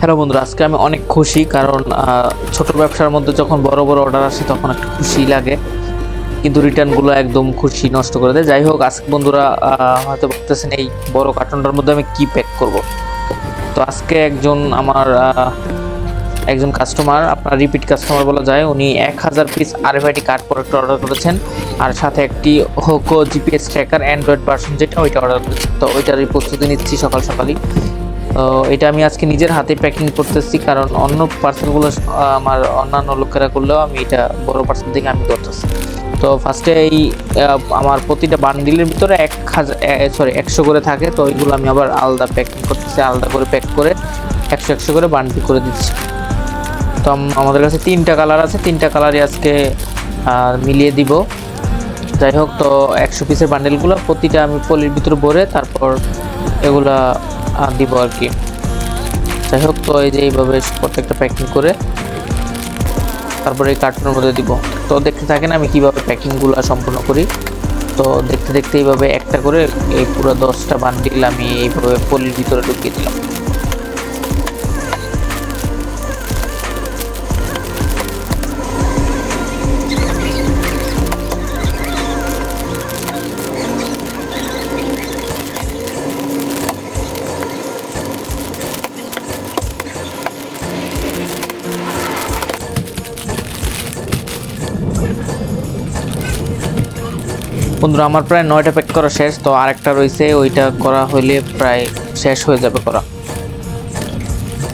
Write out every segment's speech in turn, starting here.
Hello বন্ধুরা, আজকে আমি অনেক খুশি কারণ ছোট ব্যবসার মধ্যে যখন বড় বড় অর্ডার আসে তখন একটা খুশি লাগে। কিন্তু রিটার্নগুলো একদম খুশি নষ্ট করে দেয়। যাই হোক, আজকে বন্ধুরা হয়তো ভাবতেছেন এই বড় কার্টনটার মধ্যে আমি কি প্যাক করব? তো আজকে একজন আমার একজন কাস্টমার আপনার রিপিট কাস্টমার বলা যায়, উনি এক হাজার piece RFID card product order করেছেন। আর সাথে একটি Hoco GPS tracker android version যেটা ওইটা অর্ডার করেছেন। তো ওইটারই প্রস্তুতি নিচ্ছি সকাল সকালই। এটা আমি আজকে নিজের হাতে প্যাকিং করতেছি, কারণ অন্য পার্সেলগুলো আমার অন্যান্য লোকেরা করলেও আমি এটা বড় পার্সেল থেকে আমি করতেছি তো ফার্স্টে এই আমার প্রতিটা বান্ডিলের ভিতরে এক হাজার সরি একশো করে থাকে, তো ওইগুলো আমি আবার আলাদা প্যাকিং করতেছি, আলাদা করে প্যাক করে একশো একশো করে বান্ডিল করে দিচ্ছি। তো আমাদের কাছে তিনটা কালার আছে, তিনটা কালারই আজকে মিলিয়ে দিব। যাই হোক, তো একশো পিসের বান্ডেলগুলো প্রতিটা আমি পলির ভিতরে ভরে তারপর এগুলা দিব আর কি। যাই হোক, তো এই যে এইভাবে প্রত্যেকটা প্যাকিং করে তারপরে এই কার্টুনের মধ্যে দিব। তো দেখতে থাকেন আমি কীভাবে প্যাকিংগুলো সম্পূর্ণ করি। তো দেখতে দেখতে এইভাবে একটা করে এই পুরো দশটা বান্ডিল আমি এইভাবে পলির ভিতরে ঢুকিয়ে দিলাম। বন্ধুরা, আমার প্রায় নয়টা প্যাক করা শেষ, তো আরেকটা রয়েছে, ওইটা করা হইলে প্রায় শেষ হয়ে যাবে করা।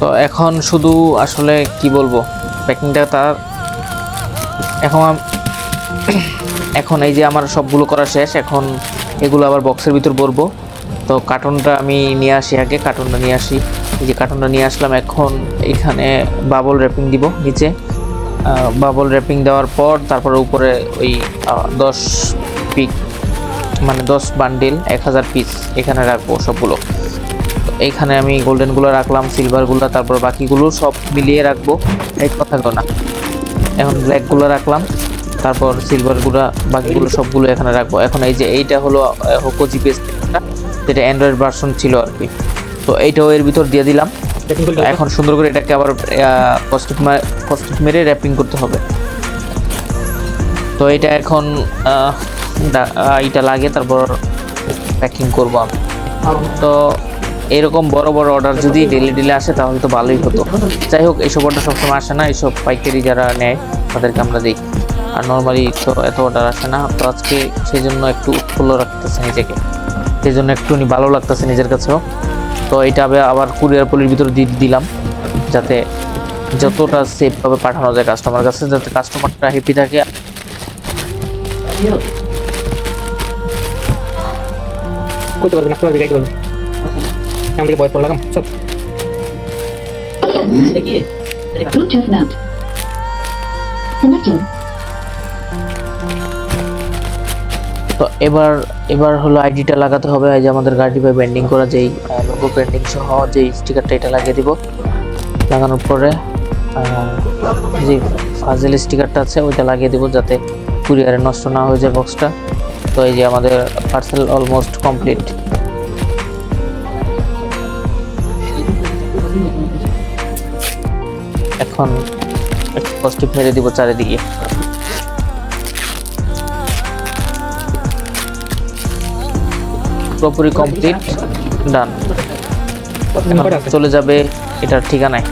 তো এখন শুধু আসলে কি বলব প্যাকিংটা তার। এখন এখন এই যে আমার সবগুলো করা শেষ, এখন এগুলো আবার বক্সের ভিতর ভরবো। তো কার্টুনটা আমি নিয়ে আসি আগে কার্টুনটা নিয়ে আসি। এই যে কার্টুনটা নিয়ে আসলাম, এখন এখানে বাবল র্যাপিং দিব নিচে। বাবল র্যাপিং দেওয়ার পর, তারপরে উপরে ওই দশ পিক মানে দশ বান্ডিল এক হাজার পিস এখানে রাখব সবগুলো। তো এইখানে আমি গোল্ডেনগুলো রাখলাম সিলভারগুলো তারপর বাকিগুলো সব মিলিয়ে রাখব। এক কথা না। এখন ব্ল্যাকগুলো রাখলাম, তারপর সিলভারগুলো বাকিগুলো সবগুলো এখানে রাখব। এখন এই যে এইটা হলো হোকো জিপিএস যেটা অ্যান্ড্রয়েড ভার্সন ছিল আর কি। তো এইটাও এর ভিতর দিয়ে দিলাম। এখন সুন্দর করে এটাকে আবার কস্টিক কস্টিক মেরে র্যাপিং করতে হবে। তো এটা এখন এটা লাগে, তারপর প্যাকিং করব আমি। তো এরকম বড় বড় অর্ডার যদি ডেলি ডেলি আসে, তাহলে তো ভালোই হতো। যাই হোক, এইসব অর্ডার সবসময় আসে না, এইসব পাইকারি যারা নেয়, তাদেরকে আমরা দিই। আর নর্মালি তো এত অর্ডার আসে না, তো আজকে সেই জন্য একটু উৎফুল্ল রাখতেছে নিজেকে। সেই জন্য একটুখানি ভালো লাগতেছে নিজের কাছেও। তো এটা আবার কুরিয়ার পলির ভিতরে দিয়ে দিলাম, যাতে যতটা সেফভাবে পাঠানো যায় কাস্টমার কাছে, যাতে কাস্টমারটা হ্যাপি থাকে। করতে পারবে না পারবে গাইতে পারবে থেকে বয়স পড়া লাগাম সব. তো এবার এবার হলো আইডিটা লাগাতে হবে যে আমাদের গাড়ি বাই ব্যান্ডিং করা যেই লোগো ব্র্যান্ডিং সহ যেই স্টিকারটা এটা লাগিয়ে দিব। লাগানোর পরে যে ফাজেল স্টিকারটা আছে, ওইটা লাগিয়ে দিব যাতে কুরিয়ারে নষ্ট না হয়ে যায় বক্সটা তো এই যে আমাদের পার্সেল অলমোস্ট কমপ্লিট এখন পজিটিভ মেরে দিব চারিদিকে। পুরোপুরি কমপ্লিট ডান চলে যাবে এটার ঠিকানায়।